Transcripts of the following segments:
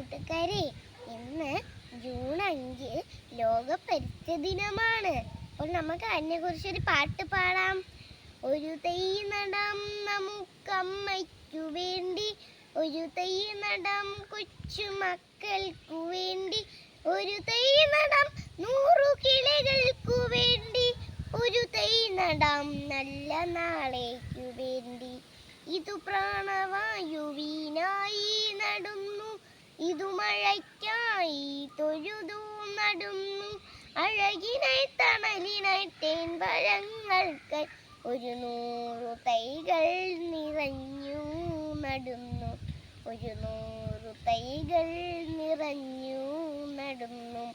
കൂട്ടുകാരെ ഇന്ന് ജൂൺ അഞ്ച് ലോക പരിസ്ഥിതി ദിനമാണ്. അപ്പോൾ നമുക്ക് അതിനെ കുറിച്ചൊരു പാട്ട് പാടാം. ഒരു തൈ നടാം നമുക്കമ്മയ്ക്കു വേണ്ടി ഒരു തൈ നടാം കൊച്ചു മക്കൾക്കു വേണ്ടി ഒരു തൈ നടാം നൂറു കിളികൾക്കു വേണ്ടി ഒരു തൈ നടാം നല്ല നാളേക്കു ഇതു മഴയ്ക്കായി തൊഴുതു നടുന്നു. അഴകിനായി തണലിനായി തേൻ പഴങ്ങൾക്ക് ഒരു നൂറു തൈകൾ നിറഞ്ഞു നടുന്നു. ഒരു നൂറു തൈകൾ നിറഞ്ഞു നടുന്നു.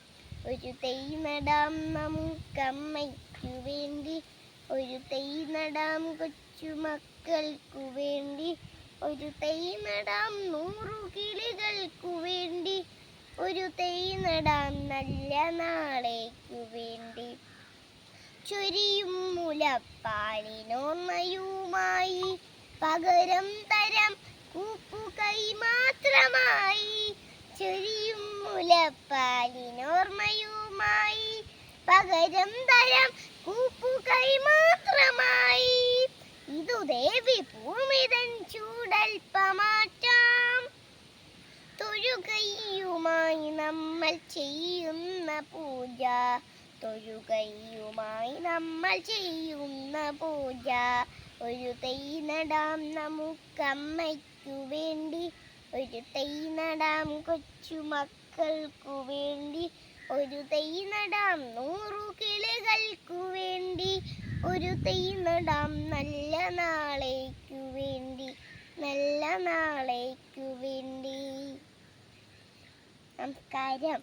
ഒരു തൈ നടാം നമുക്കമ്മയ്ക്കു വേണ്ടി. ഒരു തൈ നടാം കൊച്ചുമക്കൾക്കു വേണ്ടി. ഒരു തൈ നടാം നൂറു കിളികൾക്കു വേണ്ടി നടാം നല്ല നാളേക്കു വേണ്ടി. ചൊരിയും മുലപ്പാലിനോർമ്മയുമായി പകരം തരം കൂപ്പുകൈ മാത്രമായി. ചൊരിയും മുലപ്പാലിനോർമ്മയുമായി. പകരം തരം കൂപ്പുകൈ മാത്രമായി ചെയ്യുന്ന പൂജ. തൊഴുകയുമായി നമ്മൾ ചെയ്യുന്ന പൂജ. ഒരു തൈ നടാം നമുക്കമ്മയ്ക്കു വേണ്ടി. ഒരു തൈ നടാം കൊച്ചു മക്കൾക്കു വേണ്ടി. ഒരു തൈ നടാം നൂറു കിളികൾക്കു വേണ്ടി. ഒരു തൈ നടാം നല്ല നാളേക്കു വേണ്ടി. നല്ല നാളേക്കു നമസ്കാരം